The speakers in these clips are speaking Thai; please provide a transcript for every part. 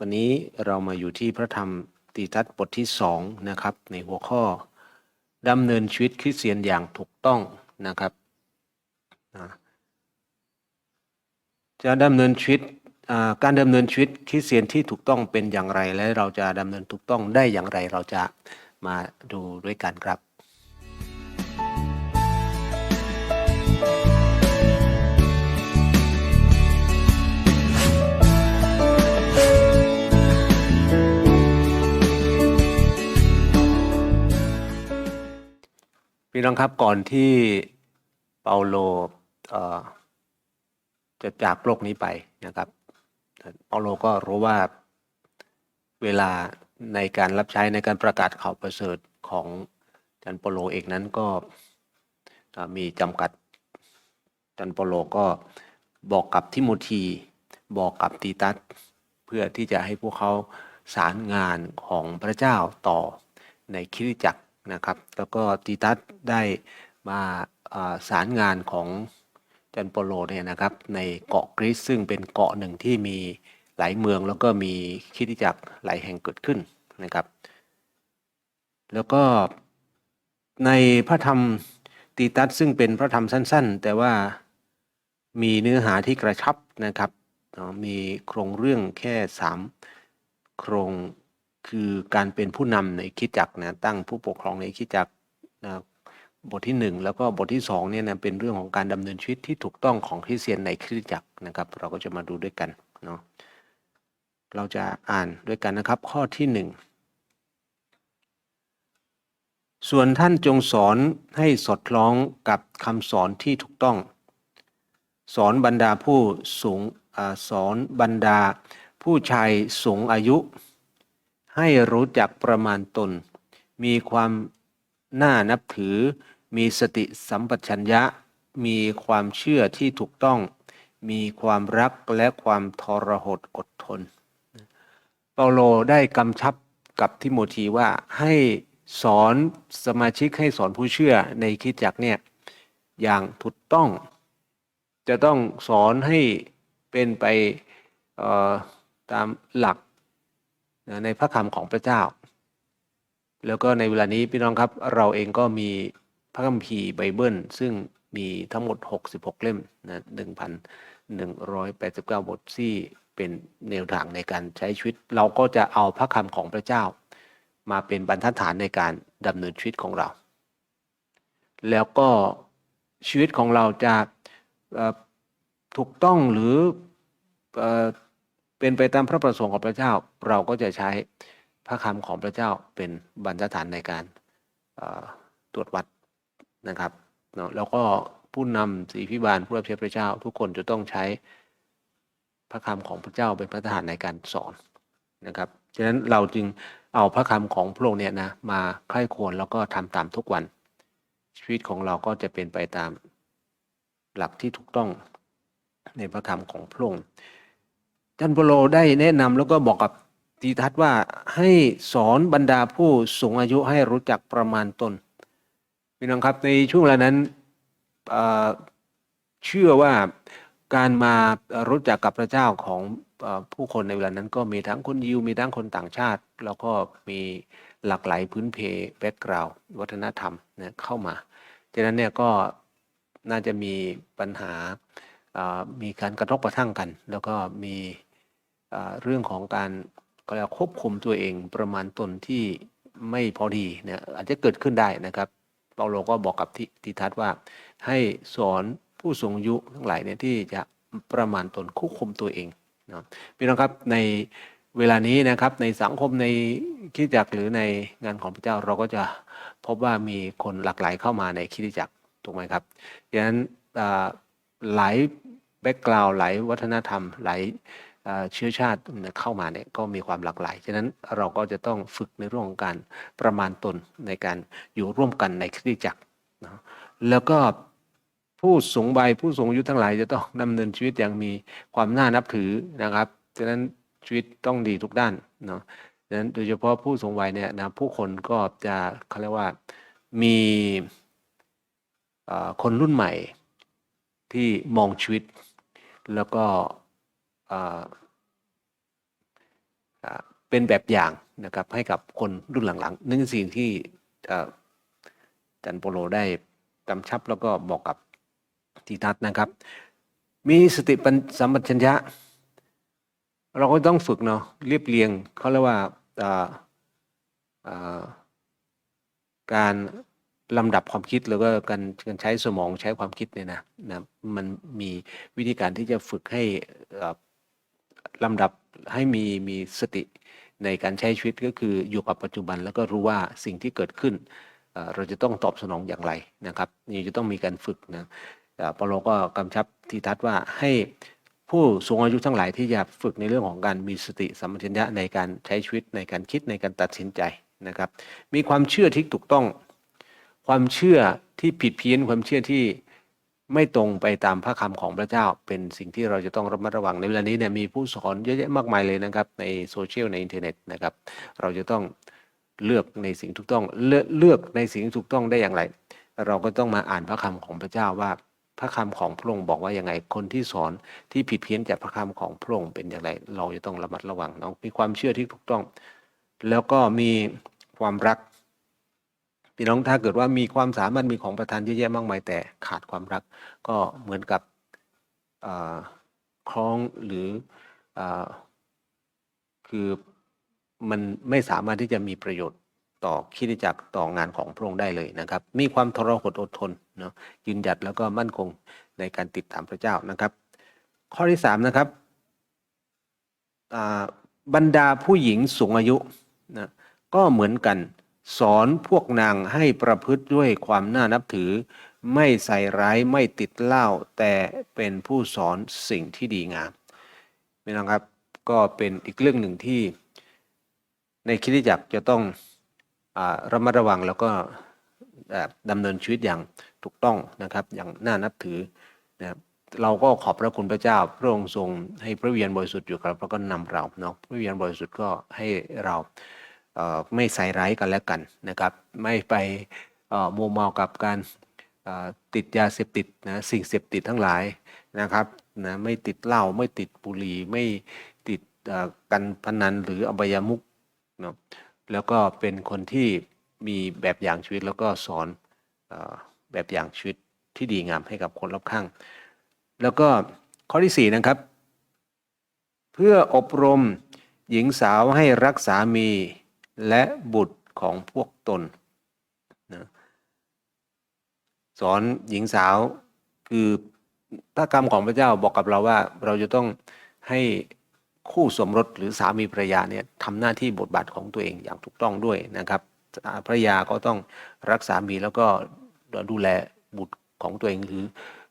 วันนี้เรามาอยู่ที่พระธรรมตีทัศบทที่สองนะครับ ในหัวข้อดำเนินชีวิตคริสเตียนอย่างถูกต้องนะครับจะดำเนินชีวิตการดำเนินชีวิตคริสเตียนที่ถูกต้องเป็นอย่างไรและเราจะดำเนินถูกต้องได้อย่างไรเราจะมาดูด้วยกันครับ พี่น้องครับก่อนที่เปาโลจะจากโลกนี้ไปนะครับเปาโลก็รู้ว่าเวลาในการรับใช้ในการประกาศข่าวประเสริฐของจันเปาโลเองนั้นก็มีจำกัดจันเปาโลก็บอกกับทิโมธีบอกกับตีตัสเพื่อที่จะให้พวกเขาสารงานของพระเจ้าต่อในคริสตจักร นะครับ แล้วก็ตีตัสได้มาสารงานของจันโปโลเนี่ยนะครับ ในเกาะกรีซซึ่งเป็นเกาะหนึ่งที่มีหลายเมืองแล้วก็มีคริสตจักรหลายแห่งเกิดขึ้นนะครับ แล้วก็ในพระธรรมตีตัสซึ่งเป็นพระธรรมสั้น ๆ แต่ว่ามีเนื้อหาที่กระชับนะครับมีโครงเรื่องแค่สามโครง คือการเป็นผู้นำในคิดจักรนะตั้งผู้ปกครองในคิดจักรนะบทที่หนึ่งแล้วก็บทที่สองเนี่ยนะเป็นเรื่องของการดำเนินชีวิตที่ถูกต้องของคริสเตียนในคริสตจักรนะครับ เราก็จะมาดูด้วยกันเนาะเราจะอ่านด้วยกันนะครับ ข้อที่หนึ่งส่วนท่านจงสอนให้สอดคล้องกับคำสอนที่ถูกต้อง สอนบรรดาผู้สูงอสอนบรรดาผู้ชายสูงอายุ ให้รู้จักประมาณตน มีความน่านับถือ มีสติสัมปชัญญะ มีความเชื่อที่ถูกต้อง มีความรักและความทรหดอดทน เปาโลได้กำชับกับทิโมธีว่าให้สอนสมาชิกให้สอนผู้เชื่อในคิดจักเนี่ยอย่างถูกต้อง จะต้องสอนให้เป็นไปตามหลัก ในพระคำของพระเจ้า แล้วก็ในเวลานี้พี่น้องครับ เราเองก็มีพระคัมภีร์ไบเบิล ซึ่งมีทั้งหมด 66 เล่มนะ1,189 บทที่เป็นแนวทางในการใช้ชีวิต เราก็จะเอาพระคำของพระเจ้า มาเป็นบรรทัดฐานในการดำเนินชีวิตของเรา แล้วก็ชีวิตของเราจะถูกต้องหรือ เป็นไปตามพระประสงค์ของพระเจ้า เราก็จะใช้พระคำของพระเจ้าเป็นบรรทัดฐานในการตรวจวัดนะครับเนาะแล้วก็ผู้นำสีพิบาลผู้รับใช้พระเจ้า ทุกคนจะต้องใช้พระคำของพระเจ้าเป็นบรรทัดฐานในการสอนนะครับฉะนั้นเราจึงเอาพระคำของพระองค์เนี่ยนะมาใคร่ควรแล้วก็ทำตามทุกวัน ชีวิตของเราก็จะเป็นไปตามหลักที่ถูกต้องในพระคำของพระองค์ จันโปโลได้แนะนำแล้วก็บอกกับตีทัศน์ว่าให้สอนบรรดาผู้สูงอายุให้รู้จักประมาณตนพี่น้องครับในช่วงเวลานั้นเชื่อว่าการมารู้จักกับพระเจ้าของอผู้คนในเวลานั้นก็มีทั้งคนยิวมีทั้งคนต่างชาติ แล้วก็มีหลากหลายพื้นเพแบ็กกราวด์วัฒนธรรมเเข้ามาฉะนั้นเนี่ยก็น่าจะมีปัญหามีการกระทบกระทั่งกัน แล้วก็มี เรื่องของการก็เรียกว่าควบคุมตัวเองประมาณตนที่ไม่พอดีเนี่ยอาจจะเกิดขึ้นได้นะครับเปาโลก็บอกกับทิทิทัศน์ว่า ให้สอนผู้สูงอายุทั้งหลายเนี่ยที่จะประมาณตนควบคุมตัวเองนะพี่น้องครับในเวลานี้นะครับในสังคมในคริสตจักรหรือในงานของพระเจ้าเราก็จะพบว่ามีคนหลากหลายเข้ามาในคริสตจักรถูกไหมครับดังนั้นหลายแบ็กกราวด์หลายวัฒนธรรมหลาย เชื้อชาติเข้ามาเนี่ยก็มีความหลากหลาย ฉะนั้นเราก็จะต้องฝึกในเรื่องของการประมาณตนในการอยู่ร่วมกันในคริสตจักรนะแล้วก็ผู้สูงวัยผู้สูงอายุทั้งหลายจะต้องดำเนินชีวิตอย่างมีความน่านับถือนะครับ ฉะนั้นชีวิตต้องดีทุกด้านเนาะฉะนั้นโดยเฉพาะผู้สูงวัยเนี่ยนะผู้คนก็จะเขาเรียกว่ามีคนรุ่นใหม่ที่มองชีวิตแล้วก็ เป็นแบบอย่างนะครับให้กับคนรุ่นหลังๆ นั่นคือสิ่งที่จันโปโลได้กำชับแล้วก็บอกกับทีทัศนะครับ มีสติปัญสัมปชัญญะ เราก็ต้องฝึกเนาะเรียบเรียงเขาเรียกว่าการลำดับความคิดแล้วก็การการใช้สมองใช้ความคิดเนี่ยนะนะมันมีวิธีการที่จะฝึกให้อ่อ ลำดับให้มีมีสติในการใช้ชีวิตก็คืออยู่กับปัจจุบันแล้วก็รู้ว่าสิ่งที่เกิดขึ้น เราจะต้องตอบสนองอย่างไรนะครับนี่จะต้องมีการฝึกนะเอ่อเปโลก็กำชับทีทัศว่าให้ผู้สูงอายุทั้งหลายที่จะฝึกในเรื่องของการมีสติสัมปชัญญะในการใช้ชีวิตในการคิดในการตัดสินใจนะครับ มีความเชื่อที่ถูกต้อง ความเชื่อที่ผิดเพี้ยนความเชื่อที่ ไม่ตรงไปตามพระคำของพระเจ้า เป็นสิ่งที่เราจะต้องระมัดระวังในเวลานี้เนี่ยมีผู้สอนเยอะแยะมากมายเลยนะครับ ในโซเชียลในอินเทอร์เน็ตนะครับ เราจะต้องเลือกในสิ่งถูกต้องเลือกเลือกในสิ่งที่ถูกต้องได้อย่างไร เราก็ต้องมาอ่านพระคำของพระเจ้าว่า พระคำของพระองค์บอกว่ายังไงคนที่สอนที่ผิดเพี้ยนจากพระคำของพระองค์เป็นอย่างไร เราจะต้องระมัดระวังเนาะมีความเชื่อที่ถูกต้อง แล้วก็มีความรัก พี่น้องถ้าเกิดว่ามีความสามารถมีของประทานเยอะแยะมากมายแต่ขาดความรัก ก็เหมือนกับคล้องหรืออคือมันไม่สามารถที่จะมีประโยชน์ต่อคิดจักต่องานของพระองค์ได้เลยนะครับ มีความทรหดอดทนเนาะยืนหยัดแล้วก็มั่นคงในการติดตามพระเจ้านะครับ ข้อที่สามนะครับบรรดาผู้หญิงสูงอายุนะก็เหมือนกัน สอนพวกนางให้ประพฤติด้วยความน่านับถือ ไม่ใส่ร้ายไม่ติดเหล้าแต่เป็นผู้สอนสิ่งที่ดีงามพี่น้องครับก็เป็นอีกเรื่องหนึ่งที่ ในคริสตจักจะต้องอระมัดระวังแล้วก็ดำเนินชีวิตอย่างถูกต้องนะครับ อย่างน่านับถือนะครับเราก็ขอบพระคุณพระเจ้า พระองค์ทรงให้พระเวิญญาณบริสุทธิ์อยู่กับเราแล้วก็นำเราเนาะพระเวิญญาณบริสุทธิ์ก็ให้เรา ไม่ใส่ร้ายกันและกันนะครับ ไม่ไปมัวเมากับการติดยาเสพติดนะสิ่งเสพติดทั้งหลายนะครับนะไม่ติดเหล้าไม่ติดบุหรี่ไม่ติดกันพนันหรืออบายามุขเนาะแล้วก็เป็นคนที่มีแบบอย่างชีวิตแล้วก็สอนอแบบอย่างชีวิตที่ดีงามให้กับคนรอบข้าง แล้วก็ข้อที่สี่นะครับ เพื่ออบรมหญิงสาวให้รักสามี และบุตรของพวกตนนะสอนหญิงสาวคือพระกรรมของพระเจ้าบอกกับเราว่า เราจะต้องให้คู่สมรสหรือสามีภรรยาเนี่ยทำหน้าที่บทบาทของตัวเองอย่างถูกต้องด้วยนะครับภรรยาก็ต้องรักสามีแล้วก็ดูแลบุตรของตัวเองหรือ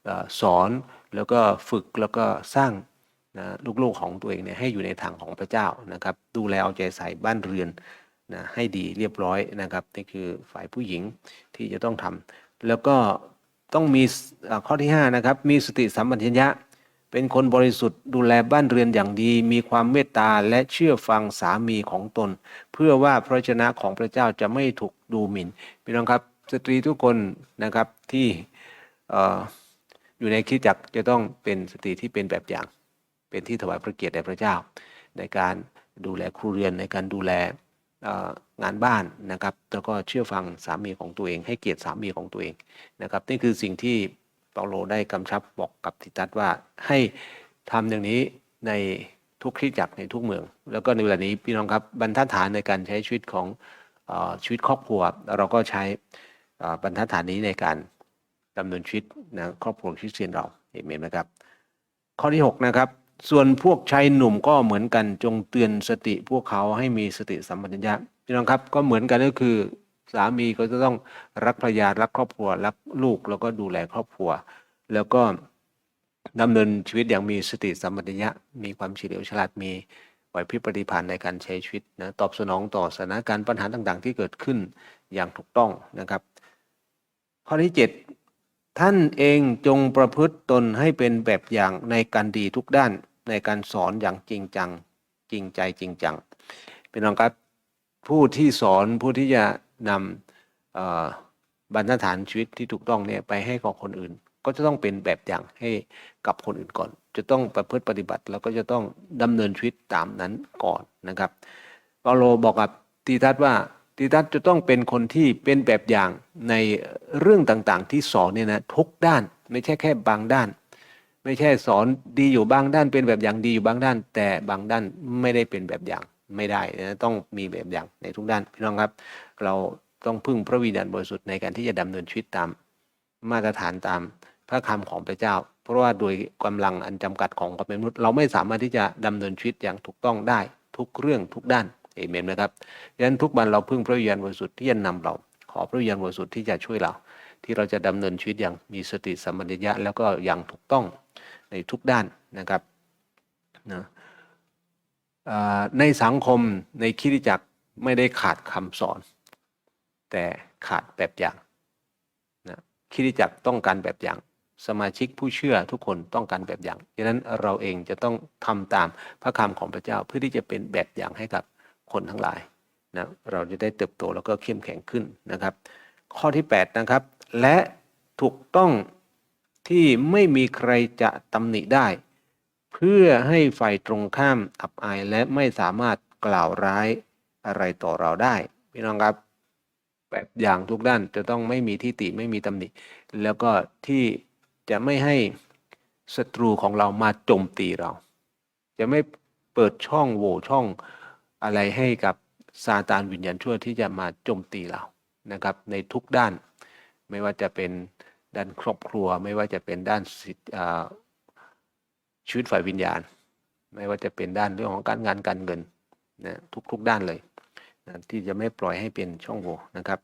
เอ่อสอนแล้วก็ฝึกแล้วก็สร้างนะลูกๆของตัวเองเนี่ยให้อยู่ในทางของพระเจ้านะครับ ดูแลเอาใจใส่บ้านเรือน นะให้ดีเรียบร้อยนะครับนี่คือฝ่ายผู้หญิงที่จะต้องทำแล้วก็ต้องมีข้อที่5นะครับมีสติสัมปชัญญะ เป็นคนบริสุทธิ์ดูแลบ้านเรือนอย่างดี มีความเมตตาและเชื่อฟังสามีของตน เพื่อว่าพระวจนะของพระเจ้าจะไม่ถูกดูหมิ่นพี่น้องครับสตรีทุกคนนะครับที่ออยู่ในคริสตจักจะต้องเป็นสตรีที่เป็นแบบอย่าง เป็นที่ถวายพระเกียรติแด่พระเจ้า ในการดูแลครูเรือนในการดูแล งานบ้านนะครับ แล้วก็เชื่อฟังสามีของตัวเอง ให้เกียรติสามีของตัวเองนะครับ นี่คือสิ่งที่เปาโลได้กำชับบอกกับทิตัสว่าให้ทำอย่างนี้ในทุกคริสตจักรในทุกเมือง แล้วก็ในเวลานี้พี่น้องครับบรรทัดฐานในการใช้ชีวิตของอชีวิตครอบครัว เราก็ใช้บรรทัดฐานนี้ในการดำเนินชีวิตนะครอบครัวคริสเตียนเราเห็นไหมครับ ข้อที่ 6 นะครับ ส่วนพวกชายหนุ่มก็เหมือนกันจงเตือนสติพวกเขาให้มีสติสัมปชัญญะพี่น้องครับก็เหมือนกันก็คือสามีก็จะต้องรักภรรยารักครอบครัวรักลูกแล้วก็ดูแลครอบครัว แล้วก็ดำเนินชีวิตอย่างมีสติสัมปชัญญะมีความเฉลียวฉลาดมีไหวพริบปฏิภาณในการใช้ชีวิตนะตอบสนองต่อสถานการณ์ปัญหาต่างๆ ที่เกิดขึ้นอย่างถูกต้องนะครับ ข้อที่ 7 ท่านเองจงประพฤติตนให้เป็นแบบอย่างในการดีทุกด้านในการสอนอย่างจริงจัง จริงใจจริงจังเป็นองครับผู้ที่สอนผู้ที่จะนำบรรทัดฐานชีวิตที่ถูกต้องเนี่ยไปให้กับคนอื่น ก็จะต้องเป็นแบบอย่างให้กับคนอื่นก่อน จะต้องประพฤติปฏิบัติ แล้วก็จะต้องดำเนินชีวิตตามนั้นก่อนนะครับเปาโลบอกกับตีทัศว่า ตีทัศจะต้องเป็นคนที่เป็นแบบอย่างในเรื่องต่างๆ ที่สอนเนี่ยนะทุกด้าน ไม่ใช่แค่บางด้าน ไม่ใช่สอนดีอยู่บางด้าน เป็นแบบอย่างดีอยู่บางด้าน แต่บางด้านไม่ได้เป็นแบบอย่างไม่ได้นะต้องมีแบบอย่างในทุกด้านพี่น้องครับ เราต้องพึ่งพระวิญญาณบริสุทธิ์ในการที่จะดำเนินชีวิตตามมาตรฐานตามพระคำของพระเจ้า เพราะว่าโดยกำลังอันจำกัดของความเป็นมนุษย์ เราไม่สามารถที่จะดำเนินชีวิตอย่างถูกต้องได้ทุกเรื่องทุกด้าน เอเมนไหมครับดังนั้นทุกวันเราพึ่งพระวิญญาณบริสุทธิ์ที่จะนำเรา ขอพระวิญญาณบริสุทธิ์ที่จะช่วยเรา ที่เราจะดำเนินชีวิตอย่างมีสติสัมปชัญญะแล้วก็อย่างถูกต้องในทุกด้านนะครับนะในสังคมในคริสตจักรไม่ได้ขาดคำสอน แต่ขาดแบบอย่างนะคริสตจักรต้องการแบบอย่างสมาชิกผู้เชื่อทุกคนต้องการแบบอย่างดังนั้นเราเองจะต้องทำตามพระคำของพระเจ้าเพื่อที่จะเป็นแบบอย่างให้กับ คนทั้งหลายนะเราจะได้เติบโตแล้วก็เข้มแข็งขึ้นนะครับ ข้อที่ 8 นะครับ และถูกต้องที่ไม่มีใครจะตำหนิได้ เพื่อให้ฝ่ายตรงข้ามอับอายและไม่สามารถกล่าวร้ายอะไรต่อเราได้พี่น้องครับแบบอย่างทุกด้านจะต้องไม่มีที่ติไม่มีตำหนิ แล้วก็ที่จะไม่ให้ศัตรูของเรามาโจมตีเรา จะไม่เปิดช่องโหว่ช่อง อะไรให้กับซาตานวิญญาณชั่วที่จะมาโจมตีเรานะครับ ในทุกด้าน ไม่ว่าจะเป็นด้านครอบครัว ไม่ว่าจะเป็นด้านชีวิตฝ่ายวิญญาณ ไม่ว่าจะเป็นด้านเรื่องของการงานการเงินนะทุกๆด้านเลยนะที่จะไม่ปล่อยให้เป็นช่องโหว่นะครับ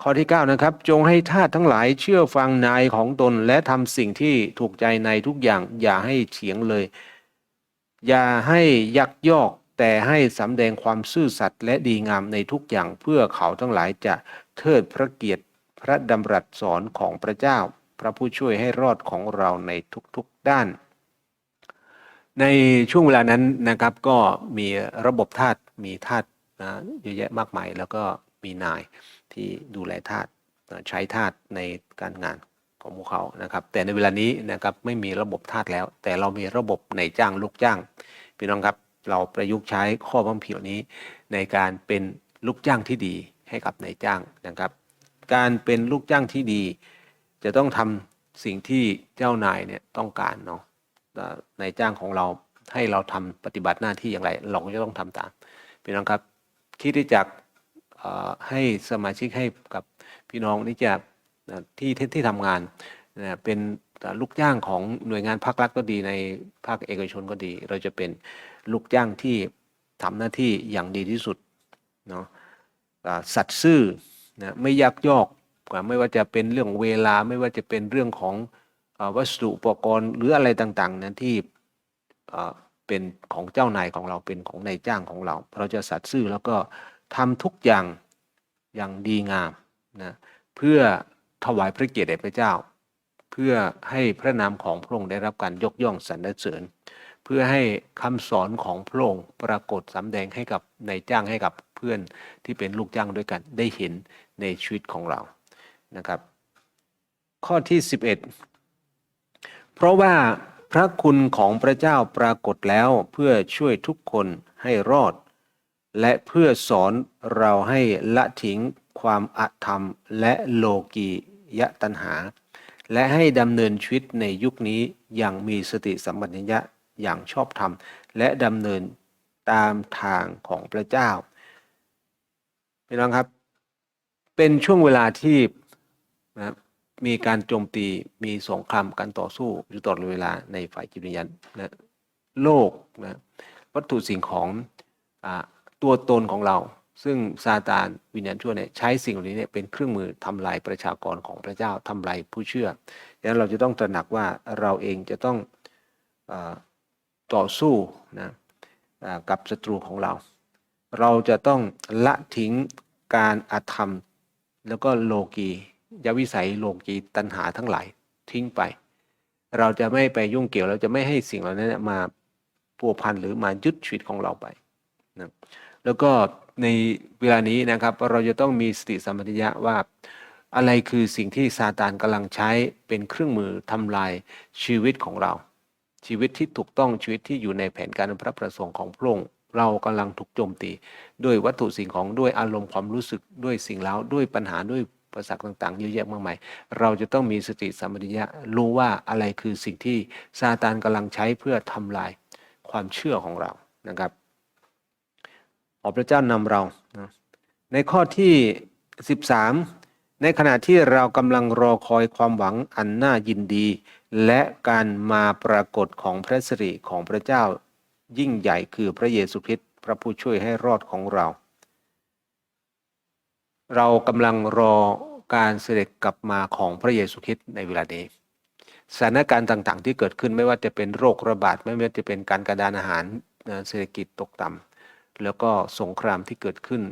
ข้อที่9นะครับจงให้ทาสทั้งหลายเชื่อฟังนายของตนและทำสิ่งที่ถูกใจในทุกอย่าง อย่าให้เฉียงเลย อย่าให้ยักยอก แต่ให้สำแดงความซื่อสัตย์และดีงามในทุกอย่างเพื่อเขาทั้งหลายจะเทิดพระเกียรติพระดำรัสสอนของพระเจ้า พระผู้ช่วยให้รอดของเราในทุกๆด้าน ในช่วงเวลานั้นนะครับก็มีระบบทาสมีทาสนะเยอะแยะมากมายแล้วก็มีนายที่ดูแลทาสนะใช้ทาสในการงานของพวกเขานะครับ แต่ในเวลานี้นะครับไม่มีระบบทาสแล้ว แต่เรามีระบบในจ้างลูกจ้างพี่น้องครับ เราประยุกต์ใช้ข้อบังคับนี้ ในการเป็นลูกจ้างที่ดีให้กับนายจ้างนะครับ การเป็นลูกจ้างที่ดี จะต้องทำสิ่งที่เจ้านายเนี่ยต้องการเนาะนายจ้างของเราให้เราทำปฏิบัติหน้าที่อย่างไรเราก็จะต้องทำตามพี่น้องครับคิดที่จะให้สมาชิกให้กับพี่น้องที่จะที่ที่ทำงานเป็น ลูกจ้างของหน่วยงานภาครัฐก็ดีในภาคเอกชนก็ดี เราจะเป็นลูกจ้างที่ทำหน้าที่อย่างดีที่สุดเนาะสัตย์ซื่อนะไม่ยักยอกไม่ว่าจะเป็นเรื่องเวลาไม่ว่าจะเป็นเรื่องของอวัสดุอุปกรณ์หรืออะไรต่างๆนะที่เป็นของเจ้านายของเราเป็นของนายจ้างของเรา เราจะสัตย์ซื่อแล้วก็ทำทุกอย่างอย่างดีงามนะเพื่อถวายพระเกียรติแด่พระเจ้า เพื่อให้พระนามของพระองค์ได้รับการยกย่องสรรเสริญ เพื่อให้คำสอนของพระองค์ปรากฏสำแดงให้กับนายจ้างให้กับเพื่อนที่เป็นลูกจ้างด้วยกันได้เห็นในชีวิตของเรานะครับ ข้อที่ 11 เพราะว่าพระคุณของพระเจ้าปรากฏแล้วเพื่อช่วยทุกคนให้รอด และเพื่อสอนเราให้ละทิ้งความอธรรมและโลกียตัณหา และให้ดำเนินชีวิตในยุคนี้อย่างมีสติสัมปชัญญะอย่างชอบธรรม และดำเนินตามทางของพระเจ้าพี่น้องครับ เป็นช่วงเวลาที่นะมีการโจมตีมีสงครามการต่อสู้อยู่ตลอดเวลาในฝ่ายจิตวิญญาณนะโลกนะวัตถุสิ่งของอตัวตนของเรา ซึ่งซาตานวิญญาณชั่วเนี่ยใช้สิ่งเหล่านี้เนี่ยเป็นเครื่องมือทำลายประชากรของพระเจ้าทำลายผู้เชื่อดังนั้นเราจะต้องตระหนักว่าเราเองจะต้องอต่อสู้นะกับศัตรูของเรา เราจะต้องละทิ้งการอาธรรม แล้วก็โลกียวิสัยโลกีตัณหาทั้งหลายทิ้งไป เราจะไม่ไปยุ่งเกี่ยวเราจะไม่ให้สิ่งเหล่านั้นมาพัวพันหรือมายึดชีวิตของเราไปนะแล้วก็ ในเวลานี้นะครับ เราจะต้องมีสติสัมปชัญญะว่า อะไรคือสิ่งที่ซาตานกำลังใช้เป็นเครื่องมือทำลายชีวิตของเรา ชีวิตที่ถูกต้องชีวิตที่อยู่ในแผนการพระประสงค์ของพระองค์เรากำลังถูกโจมตี ด้วยวัตถุสิ่งของด้วยอารมณ์ความรู้สึกด้วยสิ่งแล้วด้วยปัญหาด้วยประสักต่างๆเยอะแยะมากมาย เราจะต้องมีสติสัมปชัญญะรู้ว่าอะไรคือสิ่งที่ซาตานกำลังใช้เพื่อทำลายความเชื่อของเรานะครับ ขอพระเจ้านำเรา ในข้อที่ 13 ในขณะที่เรากำลังรอคอยความหวังอันน่ายินดี และการมาปรากฏของพระสิริของพระเจ้า ยิ่งใหญ่คือพระเยซูคริสต์พระผู้ช่วยให้รอดของเรา เรากำลังรอการเสด็จกลับมาของพระเยซูคริสต์ในเวลานี้สถานการณ์ต่างๆ ที่เกิดขึ้นไม่ว่าจะเป็นโรคระบาดไม่ว่าจะเป็นการกระดานอาหารเศรษฐกิจตกต่ำ แล้วก็สงครามที่เกิดขึ้น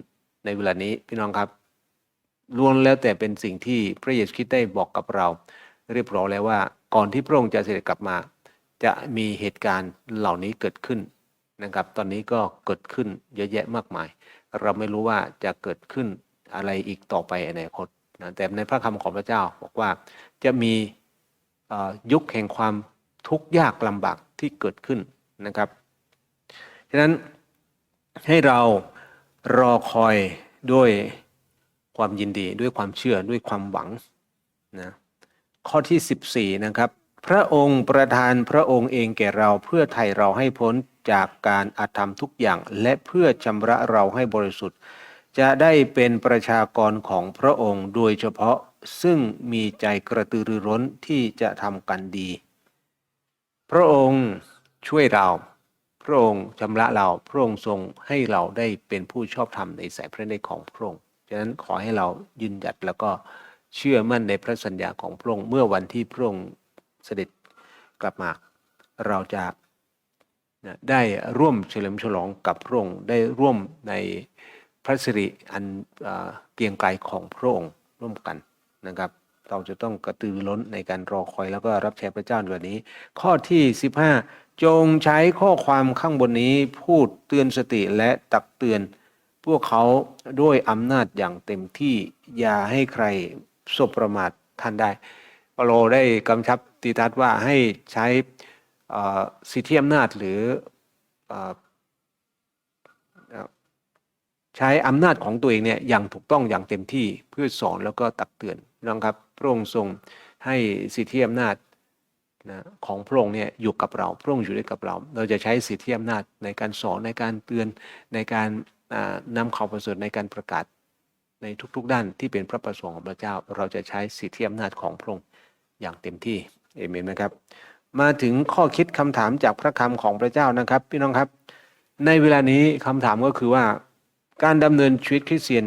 ในเวลานี้พี่น้องครับล้วนแล้วแต่เป็นสิ่งที่พระเยซูคริสต์ได้บอกกับเรา เรียบร้อยแล้วว่าก่อนที่พระองค์จะเสด็จกลับมา จะมีเหตุการณ์เหล่านี้เกิดขึ้นนะครับ ตอนนี้ก็เกิดขึ้นเยอะแยะมากมาย เราไม่รู้ว่าจะเกิดขึ้นอะไรอีกต่อไปในอนาคตนะแต่ในพระคำของพระเจ้าบอกว่าจะมียุคแห่งความทุกข์ยากลำบากที่เกิดขึ้นนะครับฉะนั้น ให้เรารอคอยด้วยความยินดีด้วยความเชื่อด้วยความหวังนะข้อที่ 14 นะครับ พระองค์ประทานพระองค์เองแก่เราเพื่อไถ่เราให้พ้นจากการอาธรรมทุกอย่าง และเพื่อชำระเราให้บริสุทธิ์ จะได้เป็นประชากรของพระองค์โดยเฉพาะซึ่งมีใจกระตือรือร้นที่จะทำกันดี พระองค์ช่วยเรา ระองค์ชำระเราพระองค์ทรงให้เราได้เป็นผู้ชอบธรรมในสายพระเนตรของพระองค์ฉะนั้นขอให้เรายืนหยัดแล้วก็เชื่อมั่นในพระสัญญาของพระองค์เมื่อวันที่พระองค์เสด็จกลับมาเราจะได้ร่วมเฉลิมฉลองกับพระองค์ได้ร่วมในพระสิริอันเอเกียงไกรของพระองค์ร่วมกันนะครับ เราจะต้องกระตือรือร้นในการรอคอยแล้วก็รับใช้พระเจ้าในวันนี้ ข้อที่ 15 จงใช้ข้อความข้างบนนี้พูดเตือนสติและตักเตือน พวกเขาด้วยอำนาจอย่างเต็มที่อย่าให้ใครสบประมาทท่านได้ปโลได้กำชับติทัสว่าให้ใช้สิทธิอำนาจหรือใช้อำนาจของตัวเองเนี่ยอย่างถูกต้องอย่างเต็มที่เพื่อสอนแล้วก็ตักเตือนนะครับพระองค์ทรงให้สิทธิอำนาจ นะของพระองค์เนี่ยอยู่กับเราพระองค์อยู่ด้วยกับเรา เราจะใช้สิทธิอำนาจในการสอนในการเตือนในการนำข่าวประเสริฐในการประกาศในทุกๆด้านที่เป็นพระประสงค์ของพระเจ้า เราจะใช้สิทธิอำนาจของพระองค์อย่างเต็มที่เอเมนนะครับ มาถึงข้อคิดคำถามจากพระคำของพระเจ้านะครับ พี่น้องครับ ในเวลานี้คำถามก็คือว่า การดำเนินชีวิตคริสเตียน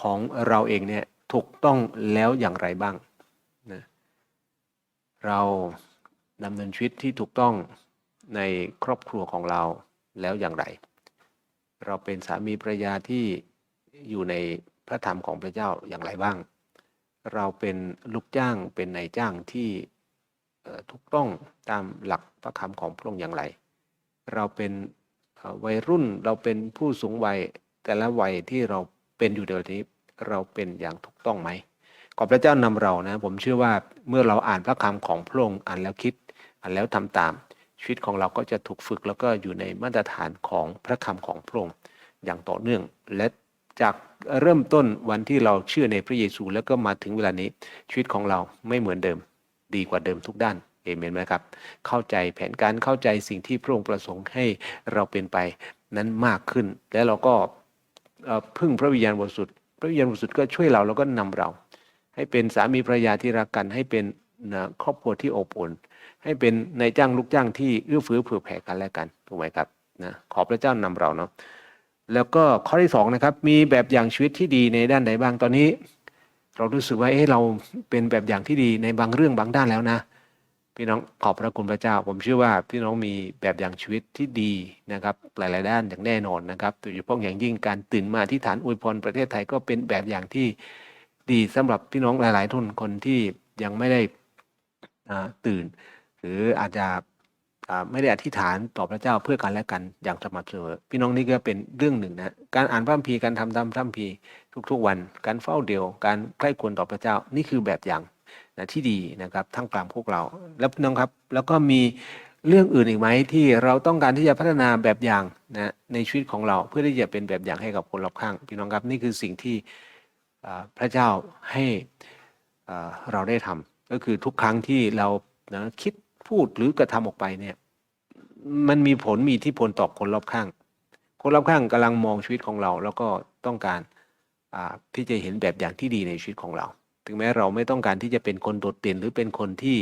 ของเราเองเนี่ยถูกต้องแล้วอย่างไรบ้าง เราดำเนินชีวิตที่ถูกต้องในครอบครัวของเราแล้วอย่างไร เราเป็นสามีภรรยาที่อยู่ในพระธรรมของพระเจ้าอย่างไรบ้าง เราเป็นลูกจ้างเป็นนายจ้างที่ถูกต้องตามหลักพระคำของพระองค์อย่างไร เราเป็นวัยรุ่นเราเป็นผู้สูงวัยแต่ละวัยที่เราเป็นอยู่เดี๋ยวนี้ เราเป็นอย่างถูกต้องไหม ขอพระเจ้านำเรานะ ผมเชื่อว่าเมื่อเราอ่านพระคำของพระองค์อ่านแล้วคิด อ่านแล้วทำตาม ชีวิตของเราก็จะถูกฝึกแล้วก็อยู่ในมาตรฐานของพระคำของพระองค์อย่างต่อเนื่อง และจากเริ่มต้นวันที่เราเชื่อในพระเยซูแล้วก็มาถึงเวลานี้ชีวิตของเราไม่เหมือนเดิม ดีกว่าเดิมทุกด้านเอเมนไหมครับ เข้าใจแผนการเข้าใจสิ่งที่พระองค์ประสงค์ให้เราเป็นไปนั้นมากขึ้น และเราก็พึ่งพระวิญญาณบริสุทธิ์พระวิญญาณบริสุทธิ์ก็ช่วยเราแล้วก็นำเรา ให้เป็นสามีภรรยาที่รักกัน ให้เป็นนะครอบครัวที่อบอุ่น ให้เป็นนายจ้างลูกจ้างที่เอื้อเฟื้อเผื่อแผ่กันและกันถูกไหมครับนะขอพระเจ้านำเราเนาะแล้วก็ข้อที่สองนะครับมีแบบอย่างชีวิตที่ดีในด้านใดบ้างตอนนี้ เรารู้สึกว่าเอ๊ะเราเป็นแบบอย่างที่ดีในบางเรื่องบางด้านแล้วนะพี่น้องขอบพระคุณพระเจ้า ผมเชื่อว่าพี่น้องมีแบบอย่างชีวิตที่ดีนะครับหลาย ๆ ด้านอย่างแน่นอนนะครับโดยเฉพาะอย่างยิ่งการตื่นมาที่ฐานอวยพรประเทศไทยก็เป็นแบบอย่างที่ ดีสำหรับพี่น้องหลาย ๆ ทุนคนที่ยังไม่ได้ตื่น หรืออาจจะไม่ได้อธิษฐานต่อพระเจ้าเพื่อกันและกันอย่างสม่ำเสมอพี่น้องนี่ก็เป็นเรื่องหนึ่งนะการอ่านพระคัมภีร์การทำตามพระคัมภีร์ทุก ๆ วัน การเฝ้าเดียว การใกล้ควรต่อพระเจ้านี่คือแบบอย่างนะที่ดีนะครับทั้งกลางพวกเราแล้วพี่น้องครับ แล้วก็มีเรื่องอื่นอีกไหมที่เราต้องการที่จะพัฒนาแบบอย่างนะในชีวิตของเราเพื่อที่จะเป็นแบบอย่างให้กับคนรอบข้าง พี่น้องครับนี่คือสิ่งที่ พระเจ้าให้เราได้ทำก็คือทุกครั้งที่เรานะคิดพูดหรือกระทำออกไปเนี่ยมันมีผลมีที่พลต่อคนรอบข้าง คนรอบข้างกำลังมองชีวิตของเรา แล้วก็ต้องการที่จะเห็นแบบอย่างที่ดีในชีวิตของเรา ถึงแม้เราไม่ต้องการที่จะเป็นคนโดดเด่นหรือเป็นคนที่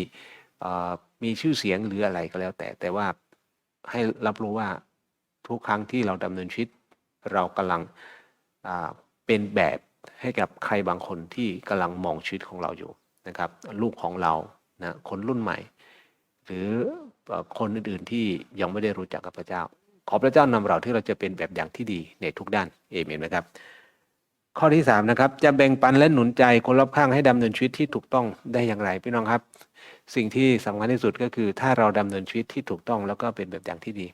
มีชื่อเสียงหรืออะไรก็แล้วแต่แต่ว่าให้รับรู้ว่าทุกครั้งที่เราดำเนินชีวิต เรากำลังเป็นแบบ ให้กับใครบางคนที่กำลังมองชีวิตของเราอยู่นะครับ ลูกของเรานะคนรุ่นใหม่ หรือคนอื่นๆที่ยังไม่ได้รู้จักกับพระเจ้า ขอพระเจ้านำเราที่เราจะเป็นแบบอย่างที่ดีในทุกด้านเอเมนไหมครับ ข้อที่สามนะครับจะแบ่งปันและหนุนใจคนรอบข้างให้ดำเนินชีวิตที่ถูกต้องได้อย่างไรพี่น้องครับ สิ่งที่สำคัญที่สุดก็คือ ถ้าเราดำเนินชีวิตที่ถูกต้องแล้วก็เป็นแบบอย่างที่ดี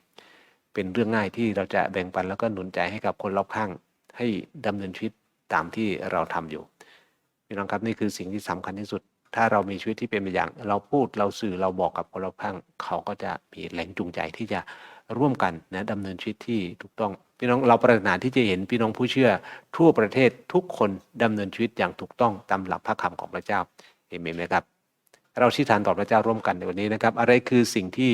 เป็นเรื่องง่ายที่เราจะแบ่งปันแล้วก็หนุนใจให้กับคนรอบข้าง ให้ดำเนินชีวิต ตามที่เราทำอยู่พี่น้องครับนี่คือสิ่งที่สำคัญที่สุด ถ้าเรามีชีวิตที่เป็นแบบอย่าง เราพูดเราสื่อเราบอกกับคนรอบข้างเขาก็จะมีแรงจูงใจที่จะร่วมกันนะดำเนินชีวิตที่ถูกต้องพี่น้องเราปรารถนาที่จะเห็นพี่น้องผู้เชื่อ ทั่วประเทศทุกคนดำเนินชีวิตอย่างถูกต้องตามหลักพระคำของพระเจ้าเอเมนไหมครับ เราชี้ฐานต่อพระเจ้าร่วมกันในวันนี้นะครับ อะไรคือสิ่งที่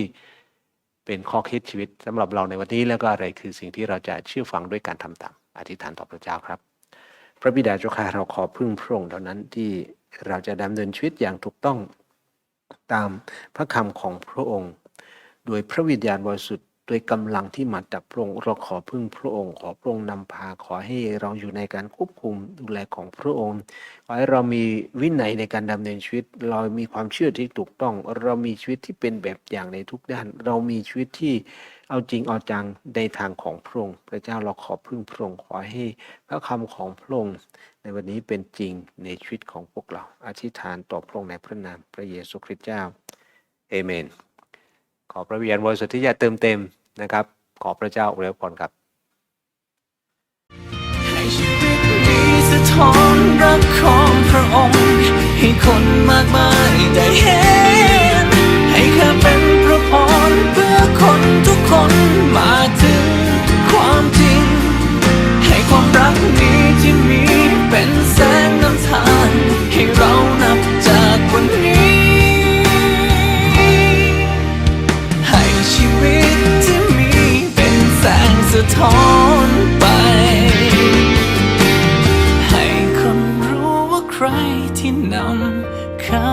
เป็นข้อคิดชีวิตสำหรับเราในวันนี้แล้วก็อะไรคือสิ่งที่เราจะเชื่อฟังด้วยการทำตามอธิษฐานต่อพระเจ้าครับ ระบิดาเจ้าข้าเราขอพึ่งพระองค์เท่านั้นที่เราจะดำเนินชีวิตอย่างถูกต้องตามพระคำของพระองค์ โดยพระวิญญาณบริสุทธิ์โดยกำลังที่มาจากพระองค์เราขอพึ่งพระองค์ ขอพระองค์นำพาขอให้เราอยู่ในการควบคุมดูแลของพระองค์ขอให้เรามีวินัยในการดำเนินชีวิต เรามีความเชื่อที่ถูกต้อง เรามีชีวิตที่เป็นแบบอย่างในทุกด้าน เรามีชีวิตที่ เอาจริงเอาจังในทางของพระองค์พระเจ้าเราขอพึ่งพระองค์ขอให้พระคำของพระองค์ในวันนี้เป็นจริงในชีวิตของพวกเรา อธิษฐานต่อพระองค์ในพระนามพระเยซูคริสต์เจ้าเอเมน ขอพระวิญญาณบริสุทธิ์ที่จะเติมเต็มนะครับ ขอพระเจ้าอวยพรครับให้ชีวิตนี้สะท้อนรักของพระองค์ ให้คนมากมายได้เห็น แค่เป็นพระพรเพื่อคนทุกคนมาถึงความจริง ให้ความรักนี้ที่มีเป็นแสงนำทางให้เรานับจากวันนี้ ให้ชีวิตที่มีเป็นแสงสะท้อนไป ให้คนรู้ว่าใครที่นำค้า